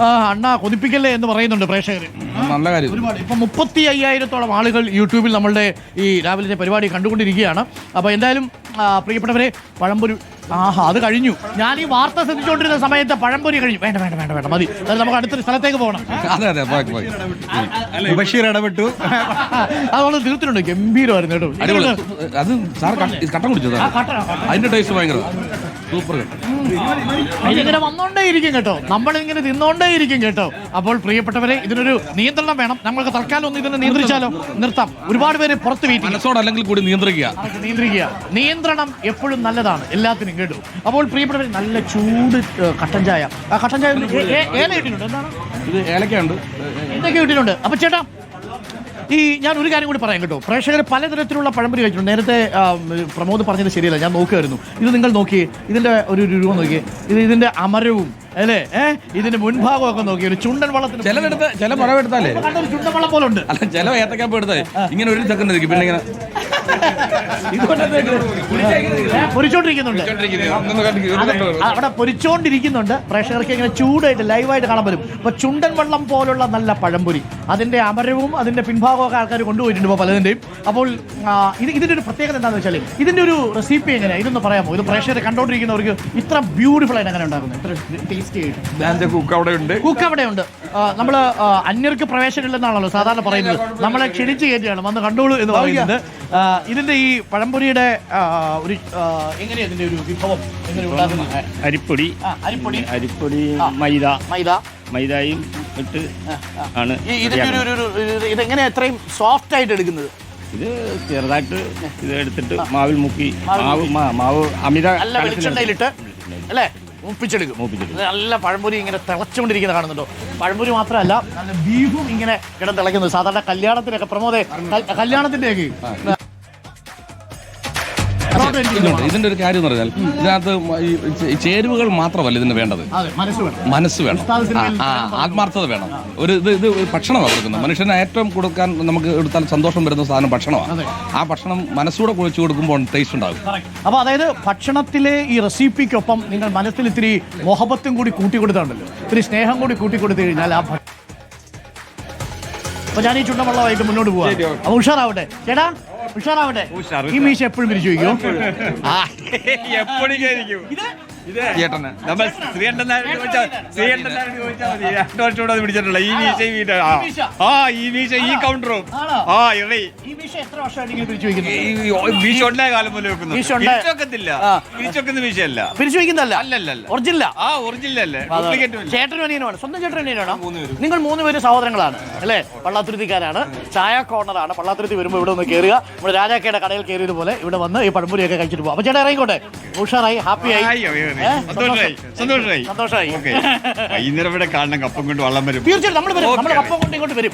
ആ, അണ്ണ കൊതിപ്പിക്കല്ലേ എന്ന് പറയുന്നുണ്ട് പ്രേക്ഷകർ നല്ല കാര്യം. ഒരുപാട്. ഇപ്പൊ മുപ്പത്തി അയ്യായിരത്തോളം ആളുകൾ യൂട്യൂബിൽ നമ്മളുടെ ഈ രാവിലത്തെ പരിപാടി കണ്ടുകൊണ്ടിരിക്കുകയാണ്. അപ്പോൾ എന്തായാലും പ്രിയപ്പെട്ടവരെ പഴംപൊരി ആഹാ അത് കഴിഞ്ഞു. ഞാൻ ഈ വാർത്ത ശ്രദ്ധിച്ചുകൊണ്ടിരുന്ന സമയത്ത് പഴംപൊരി കഴിഞ്ഞു. വേണ്ട വേണ്ട വേണ്ട വേണ്ട. മതി. അത് നമുക്ക് അടുത്തൊരു സ്ഥലത്തേക്ക് പോകണം. അതെ അതെ പോയി പോയി. ബഷീർ ഇടപെട്ടു. അതുകൊണ്ട് തീർത്തിട്ടുണ്ട്. ഗംഭീരമായിരുന്നു കേട്ടോ. അത് സാർ കട്ട, കട്ട. അതിന്റെ ടേസ്റ്റ് ഭയങ്കര. സൂപ്പർ ഇതിങ്ങനെ വന്നോണ്ടേ ഇരിക്കും കേട്ടോ. നമ്മൾ ഇങ്ങനെ തിന്നോണ്ടേ ഇരിക്കും കേട്ടോ. അപ്പോൾ പ്രിയപ്പെട്ടവരെ ഇതിനൊരു നിയന്ത്രണം വേണം. നമ്മൾക്ക് തൽക്കാലം ഒന്ന് ഇതിനെ നിയന്ത്രിച്ചാലോ? നിർത്താം. ഒരുപാട് പേര് പുറത്ത് വീട്ടിൽ. മനസ്സോട് അല്ലെങ്കിൽ കൂടി നിയന്ത്രിക്കുക. നിയന്ത്രിക്കുക. നിയന്ത്രണം എപ്പോഴും നല്ലതാണ്. എല്ലാത്തിനും കേട്ടു അപ്പോൾ പ്രിയപ്പെട്ടവർ നല്ല ചൂട് കട്ടൻ ചായ. ആ കട്ടൻ ചായ ഏല ഇട്ടിട്ടുണ്ട്. എന്താണ്? ഇത് ഏലക്കയുണ്ട്. എന്തൊക്കെ ഇട്ടിട്ടുണ്ട്. അപ്പൊ ചേട്ടാ ഈ ഞാൻ ഒരു കാര്യം കൂടി പറയാം കേട്ടോ. പ്രേക്ഷകർ പലതരത്തിലുള്ള പഴംപൊരി കഴിച്ചിട്ടുണ്ട്. നേരത്തെ പ്രമോദ് പറഞ്ഞത് ശരിയല്ല. ഞാൻ നോക്കുമായിരുന്നു ഇത് നിങ്ങൾ നോക്കിയേ ഇതിന്റെ ഒരു രൂപം നോക്കിയേ ഇത് ഇതിന്റെ അമരവും അല്ലേ? ഏഹ് ഇതിന്റെ മുൻഭാഗം ഒക്കെ നോക്കി ഒരു ചുണ്ടൻ വള്ളത്തിന് ചിലതെടുത്ത് ചില ചുണ്ടൻ വള്ളം പോലെ ഉണ്ട് അല്ല ചില ഏത്തക്കാപ്പ് എടുത്താലേ? ഇങ്ങനെ ഒരു സെക്കൻഡ് ഇരിക്കും പിന്നെ ഇങ്ങനെ പൊരിച്ചോണ്ടിരിക്കുന്നുണ്ട്. അവിടെ പൊരിച്ചോണ്ടിരിക്കുന്നുണ്ട്. പ്രേക്ഷകർക്ക് ഇങ്ങനെ ചൂടായിട്ട് ലൈവായിട്ട് കാണാൻ പറ്റും. ഇപ്പൊ ചുണ്ടൻ വെള്ളം പോലുള്ള നല്ല പഴംപൊരി. അതിന്റെ അമരവും അതിന്റെ പിൻഭാഗവും ഒക്കെ ആൾക്കാർ കൊണ്ടുപോയിട്ടുണ്ട് ഇപ്പോൾ പലതിന്റെയും. അപ്പോൾ ഇത് ഇതിന്റെ ഒരു പ്രത്യേകത എന്താണെന്ന് വെച്ചാൽ ഇതിന്റെ ഒരു റെസിപ്പി എങ്ങനെയാണ് ഇതൊന്ന് പറയാമോ? ഇത് പ്രേക്ഷകരെ കണ്ടോണ്ടിരിക്കുന്നവർക്ക് ഇത്ര ബ്യൂട്ടിഫുൾ ആയിട്ട് അങ്ങനെ ഉണ്ടാക്കുന്നത് ഇത്ര ടേസ്റ്റി ആയിട്ട്. കുക്ക് അവിടെ ഉണ്ട്. കുക്ക് അവിടെ ഉണ്ട്. നമ്മൾ അന്യർക്ക് പ്രവേശനമില്ലെന്നാണല്ലോ സാധാരണ പറയുന്നത്. നമ്മളെ ക്ഷണിച്ച് കയറ്റിയാണ് വന്ന് കണ്ടോളൂ എന്ന് പറയുന്നത്. ഇതിന്റെ ഈ പഴംപൊരിയുടെ ഒരു എങ്ങനെയാ ഇതിന്റെ ഒരു വിഭവം എങ്ങനെ ഉണ്ടാക്കുന്നത്? അരിപ്പൊടി. അരിപ്പൊടി. അരിപ്പൊടി മൈദ. മൈദ. മൈദയും ഇട്ട് ആണ് ഇതെങ്ങനെയാ ഇത്രയും സോഫ്റ്റ് ആയിട്ട് എടുക്കുന്നത്? ഇത് ചെറുതായിട്ട് ഇത് എടുത്തിട്ട് മാവിൽ മുക്കി മാവ് മാവ് അമിത നല്ല വെളിച്ചെണ്ണയിലിട്ട് അല്ലേ? മുപ്പിച്ചെടുക്കും. നല്ല പഴംപൊരി ഇങ്ങനെ തിളച്ചുകൊണ്ടിരിക്കുന്നത് കാണുന്നുണ്ടോ? പഴംപൊരി മാത്രമല്ല നല്ല ബീഫും ഇങ്ങനെ കിടന്ന് തിളയ്ക്കുന്നത് സാധാരണ കല്യാണത്തിനൊക്കെ പ്രമോദേ കല്യാണത്തിന്റെയൊക്കെ ഇതുണ്ട്. ഇതിന്റെ ഒരു കാര്യം എന്ന് പറഞ്ഞാൽ ഇതിനകത്ത് ഈ ചേരുവകൾ മാത്രമല്ല ഇതിന് വേണ്ടത്. അതെ മനസ്സ് വേണം. മനസ്സ് വേണം. ആ, ആ, ആത്മാർത്ഥത വേണം. ഒരു ഇത് ഇത് ഒരു ഭക്ഷണമാണ് കൊടുക്കുന്നത്. മനുഷ്യന് ഏറ്റവും കൊടുക്കാൻ നമുക്ക് എടുത്താൽ സന്തോഷം വരുന്ന സാധനം ഭക്ഷണമാണ്. ആ ഭക്ഷണം മനസ്സൂടെ കുഴിച്ചു കൊടുക്കുമ്പോൾ ടേസ്റ്റ് ഉണ്ടാകും. അപ്പൊ അതായത് ഭക്ഷണത്തിലെ ഈ റെസിപ്പിക്കൊപ്പം നിങ്ങൾ മനസ്സിൽ ഇത്തിരി മൊഹബത്തും കൂടി കൂട്ടിക്കൊടുത്താണ്ടല്ലോ ഇത്തിരി സ്നേഹം കൂടി കൂട്ടി കൂട്ടിക്കൊടുത്തു കഴിഞ്ഞാൽ ആ ഭക്ഷണം അപ്പൊ ഞാൻ ഈ ചുണ്ടവെള്ളമായിട്ട് മുന്നോട്ട് പോവാം. അപ്പൊ ഉഷാറാവട്ടെ. ചേട്ടാ ഉഷാറാവട്ടെ. ഈ മീശ എപ്പോഴും തിരിച്ചു വയ്ക്കും എപ്പോഴും ചേട്ടന് നമ്മൾ ശ്രീകണ്ഠൻ നായരോട് ചോദിച്ചാൽ ശ്രീകണ്ഠൻ നായരോട് ചോദിച്ചാൽ മതി. രണ്ട് വർഷം കൂടെ പിടിച്ചിട്ടുള്ള. ഈ വീശ ഈ ആ. ഈ വീശ ഈ കൗണ്ടറും ആ ഇറേ. വീശ ഉണ്ടായ കാലം പോലെ വെക്കുന്നു. പിരിച്ചൊക്കുന്ന വീശയല്ല പിരിച്ചു വയ്ക്കുന്നതല്ല? അല്ലല്ലല്ല. ഒറിജിനല്ല ആ ഒറിജിനൽ അല്ലേ അല്ല. ചേട്ടനും അനിയനുമാണ്. സ്വന്തം ചേട്ടനും അനിയനാണോ നിങ്ങൾ മൂന്ന് പേര് സഹോദരങ്ങളാണ് അല്ലേ? പള്ളാത്തുരുത്തിക്കാരാണ്. ചായ കോർണറാണ് പള്ളാത്തുരുത്തി വരുമ്പോൾ ഇവിടെ ഒന്ന് കയറുക നമ്മുടെ രാജാക്കയുടെ കടയിൽ കയറിയതുപോലെ ഇവിടെ വന്ന് ഈ പഴംപൊരിയൊക്കെ കഴിച്ചിട്ട് പോകും അപ്പൊ ചേട്ടാ ഇറങ്ങിക്കോട്ടെ? ഉഷാറായി ഹാപ്പിയായി? സന്തോഷമായി സന്തോഷമായി സന്തോഷമായി ഓക്കെ. വൈകുന്നേരം ഇവിടെ കാണണം കപ്പം കൊണ്ട് വള്ളം വരും. തീർച്ചയായിട്ടും നമ്മൾ വരും. നമ്മൾ കപ്പം കൊണ്ട് ഇങ്ങോട്ട് വരും.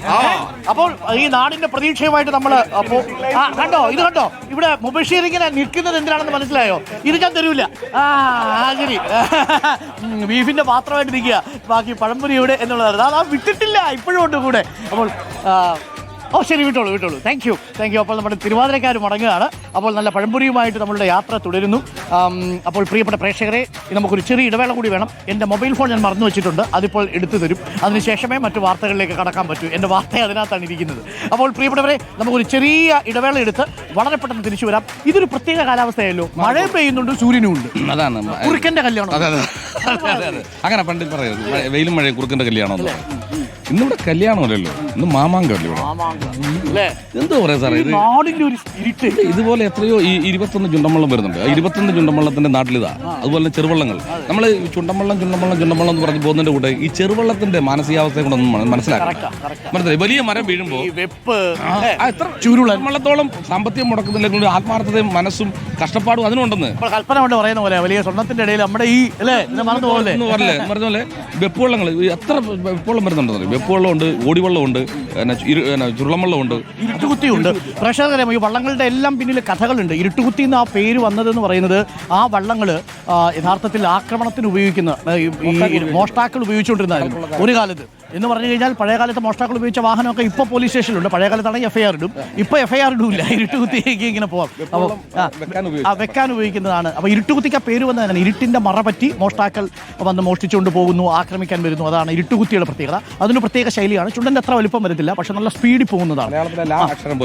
അപ്പോൾ ഈ നാടിന്റെ പ്രതീക്ഷയുമായിട്ട് നമ്മൾ അപ്പോ ആ കണ്ടോ? ഇത് കണ്ടോ? ഇവിടെ മുബഷീർ ഇങ്ങനെ നിൽക്കുന്നത് എന്തിനാണെന്ന് മനസ്സിലായോ? ഇത് ഞാൻ തരൂല. ആ ശരി. ബീഫിന്റെ പാത്രമായിട്ട് നിൽക്കുക ബാക്കി പഴംപൊരി എവിടെ എന്നുള്ളതാണ്. അത് ആ വിട്ടിട്ടില്ല. ഇപ്പോഴും ഉണ്ട് കൂടെ. അപ്പോൾ ഓ ശരി വിട്ടോളൂ വിട്ടോളൂ. താങ്ക് യു താങ്ക് യു അപ്പോൾ നമ്മുടെ തിരുവാതിരക്കാർ മടങ്ങുകയാണ്. അപ്പോൾ നല്ല പഴംപുരിയുമായിട്ട് നമ്മളുടെ യാത്ര തുടരുന്നു. അപ്പോൾ പ്രിയപ്പെട്ട പ്രേക്ഷകരെ നമുക്കൊരു ചെറിയ ഇടവേള കൂടി വേണം. എന്റെ മൊബൈൽ ഫോൺ ഞാൻ മറന്നു വെച്ചിട്ടുണ്ട്. അതിപ്പോൾ എടുത്തു തരും. അതിനുശേഷമേ മറ്റു വാർത്തകളിലേക്ക് കടക്കാൻ പറ്റൂ. എന്റെ വാർത്ത അതിനകത്താണ് ഇരിക്കുന്നത്. അപ്പോൾ പ്രിയപ്പെട്ടവരെ നമുക്കൊരു ചെറിയ ഇടവേള എടുത്ത് വളരെ പെട്ടെന്ന് തിരിച്ചു വരാം. ഇതൊരു പ്രത്യേക കാലാവസ്ഥയല്ലോ. മഴ പെയ്യുന്നുണ്ട് സൂര്യനും ഉണ്ട്. അതാണ്. കുറുക്കന്റെ കല്യാണം. അങ്ങനെ പണ്ടിൽ പറയുന്നത് വെയിലും മഴയും കുറുക്കന്റെ കല്യാണം ഇന്നിവിടെ കല്യാണമല്ലല്ലോ. ഇന്ന് മാമാങ്കല്ലേ ഇവിടെ. അല്ലേ എന്തോ പറയാ സാറേ ഇത്? നാടിന്റെ ഒരു സ്പിരിറ്റ് ഇതുപോലെ എത്രയോ ഈ ഇരുപത്തൊന്ന് ചുണ്ടമ്പള്ളം വരുന്നുണ്ട്. ആ ഇരുപത്തൊന്ന് ചുണ്ടമ്പള്ളത്തിന്റെ നാട്ടിലിതാ. അതുപോലെ തന്നെ ചെറുവള്ളങ്ങൾ നമ്മൾ ചുണ്ടമ്പള്ളം ചുണ്ടമ്പള്ളം ചുണ്ടമ്പള്ളം എന്ന് പറഞ്ഞ് പോകുന്നതിന്റെ കൂടെ ഈ ചെറുവള്ളത്തിന്റെ മാനസികാവസ്ഥയെ കൂടെ ഒന്ന് മന- മനസ്സിലാക്കണം. മനസ്സിലായി? വലിയ മരം വീഴുമ്പോൾ ഈ വെപ്പ്. ആ, എത്ര വെള്ളത്തോളം സാമ്പത്തികം മുടക്കുന്നില്ല ആത്മാർത്ഥതയും മനസ്സും കഷ്ടപ്പാടും അതിനുണ്ടെന്ന്. ഇപ്പോൾ കൽപ്പന കൊണ്ട് പറയുന്ന പോലെ വലിയ ഇടയിൽ നമ്മുടെ ഈ അല്ലേ? ഇത് മറന്നു പോലെ എന്ന് പറഞ്ഞില്ലേ പറഞ്ഞ പോലെ വെപ്പുവള്ളങ്ങൾ എത്ര വെപ്പുവള്ളം വരുന്നുണ്ടെന്ന് വെപ്പുവെള്ളമുണ്ട് ഓടിവെള്ളമുണ്ട് ചുരുളംവെള്ളമുണ്ട് ഇരുട്ടുകുത്തിയുണ്ട്. പ്രേക്ഷകരെ ഈ വള്ളങ്ങളുടെ എല്ലാം പിന്നിൽ കഥകളുണ്ട്. ഇരുട്ടുകുത്തി എന്ന് ആ പേര് വന്നതെന്ന് പറയുന്നത് ആ വള്ളങ്ങൾ യഥാർത്ഥത്തിൽ ആക്രമണത്തിന് ഉപയോഗിക്കുന്ന ഈ- മോഷ്ടാക്കൾ ഉപയോഗിച്ചുകൊണ്ടിരുന്നതായിരുന്നു. ഒരു കാലത്ത്. എന്ന് പറഞ്ഞു കഴിഞ്ഞാൽ പഴയ കാലത്ത് മോഷ്ടാക്കൾ ഉപയോഗിച്ച വാഹനമൊക്കെ ഇപ്പോൾ പോലീസ് സ്റ്റേഷനിലുണ്ട്. പഴയ കാലത്താണെങ്കിൽ എഫ് ഐ ആർ ഇടും. ഇപ്പോൾ എഫ് ഐ ആർ ഇടില്ല. ഇരുട്ടുകുത്തിയേക്ക് ഇങ്ങനെ പോവാം. അപ്പോൾ ആ, വെക്കാൻ ഉപയോഗിക്കുന്നതാണ്. അപ്പോൾ ഇരുട്ടുകുത്തിക്ക് ആ പേര് വന്നതാണ് ഇരുട്ടിന്റെ മറ പറ്റി മോഷ്ടാക്കൾ വന്ന് മോഷ്ടിച്ചുകൊണ്ട് പോകുന്നു ആക്രമിക്കാൻ വരുന്നു. അതാണ് ഇരുട്ടുകുത്തിയുടെ പ്രത്യേകത. അതിന് പ്രത്യേക ശൈലിയാണ്. ചുണ്ടന്റെ അത്ര വലിപ്പം വരത്തില്ല പക്ഷെ നല്ല സ്പീഡിൽ പോകുന്നതാണ്. എല്ലാ അക്ഷരം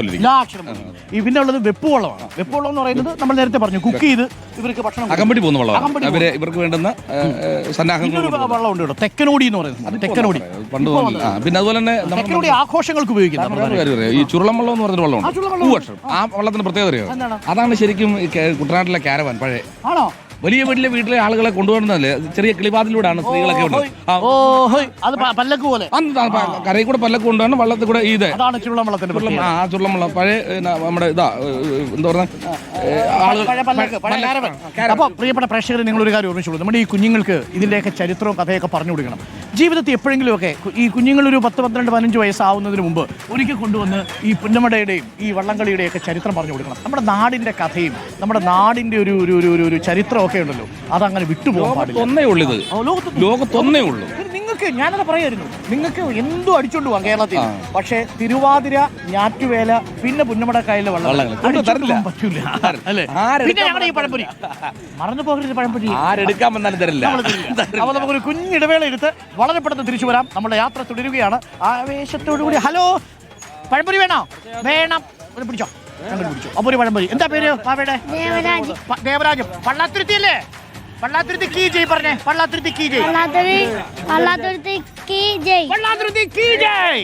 ഈ പിന്നെ ഉള്ളത് വെപ്പുവെള്ളമാണ്. വെപ്പുവെള്ളം എന്ന് പറയുന്നത് നമ്മൾ നേരത്തെ പറഞ്ഞു കുക്ക് ചെയ്ത് ഇവർക്ക് ഭക്ഷണം. അകമ്പടി പോകുന്ന വെള്ളമാണ്. ഇവർക്ക് വേണ്ടുന്ന സന്നാഹങ്ങൾ വെള്ളം ഉണ്ട് കേട്ടോ. തെക്കനോടി എന്ന് പറയുന്നത്. തെക്കനോടി. പണ്ട് പിന്നെ അതുപോലെ തന്നെ തെക്കനോടി ആഘോഷങ്ങൾക്ക് ഉപയോഗിക്കുന്നത്. ഈ ചുരുളം വെള്ളം എന്ന് പറഞ്ഞൊരു വെള്ളമാണ് ആ വെള്ളത്തിന് പ്രത്യേകത അതാണ് ശരിക്കും കുട്ടനാട്ടിലെ കാരവാൻ പഴയ. ആണോ? വലിയ വീട്ടിലെ വീട്ടിലെ ആളുകളെ കൊണ്ടുവരുന്നതല്ലേ? ചെറിയ കിളിവാതിലൂടെയാണ് സ്ത്രീകളൊക്കെ ഉണ്ട് ആ, ഓ ഹോയ്. അത് പ- പല്ലക്ക് പോലെ. അന്ന് ത- പ- കരയിൽ കൂടെ പല്ലക്ക് കൊണ്ടുവരണം വള്ളത്തിൽ കൂടെ ഇത്. അതാണ് ചുള്ളം വെള്ളത്തിന്റെ പ്രത്യേകത. ആ ചുള്ളമുള്ള പഴയ ഏ, ന- നമ്മുടെ ഇതാ ഏ, എന്താ പറഞ്ഞ ആളുകൾ പഴയ പല്ലക്ക്, പഴയ കാരവൻ. അപ്പോൾ പ്രിയപ്പെട്ട പ്രേക്ഷകരെ നിങ്ങൾ ഒരു കാര്യം ഓർമ്മിച്ചോളൂ. നമ്മുടെ ഈ കുഞ്ഞുങ്ങൾക്ക് ഇതിന്റെയൊക്കെ ചരിത്രവും കഥയൊക്കെ പറഞ്ഞു കൊടുക്കണം. ജീവിതത്തിൽ എപ്പോഴെങ്കിലുമൊക്കെ ഈ കുഞ്ഞുങ്ങളൊരു പത്ത് പന്ത്രണ്ട് പതിനഞ്ച് വയസ്സാവുന്നതിന് മുമ്പ് ഒരിക്കൽ കൊണ്ടുവന്ന് ഈ പുന്നമടയുടെയും ഈ വള്ളംകളിയുടെയും ഒക്കെ ചരിത്രം പറഞ്ഞു കൊടുക്കണം. നമ്മുടെ നാടിന്റെ കഥയും നമ്മുടെ നാടിന്റെ ഒരു ഒരു ഒരു ഒരു- ചരിത്രമൊക്കെ ഉണ്ടല്ലോ. അതങ്ങനെ വിട്ടുപോകാൻ പാടില്ല. ഒന്നേ ഉള്ളൂ ഇത്. ലോകത്തൊന്നേ ഉള്ളൂ. നിങ്ങൾക്ക് ഞാനത് പറയായിരുന്നു. നിങ്ങൾക്ക് എന്തും അടിച്ചോണ്ട് പോവാം കേരളത്തിൽ. പക്ഷേ തിരുവാതിര ഞാറ്റുവേല പിന്നെ പുന്നമടക്കായലിലെ വള്ളം പറ്റൂല. അല്ലേ? ആരെടുക്കാൻ പിന്നെ ഞങ്ങളുടെ ഈ പഴംപൊരി. മറന്നു പോകരുത് പഴംപൊരി. ആരെടുക്കാൻ വന്നാലും തരില്ല അപ്പൊ നമുക്കൊരു കുഞ്ഞിടവേള എടുത്ത് വളരെ പെട്ടെന്ന് തിരിച്ചു വരാം. നമ്മുടെ യാത്ര തുടരുകയാണ്. ആവേശത്തോടു കൂടി ഹലോ പഴംപൊരി വേണോ? വേണം. ഒരു പിടിച്ചോ. പിടിച്ചോ. അപ്പൊ ഒരു പഴംപൊരി. എന്താ പേര്? ദേവരാജ്. ദേവരാജം. പള്ളാത്തുരുത്തി పళ్ళాదుర్తి కీ జై పర్నే పళ్ళాదుర్తి కీ జై పళ్ళాదురి పళ్ళాదుర్తి కీ జై పళ్ళాదుర్తి కీ జై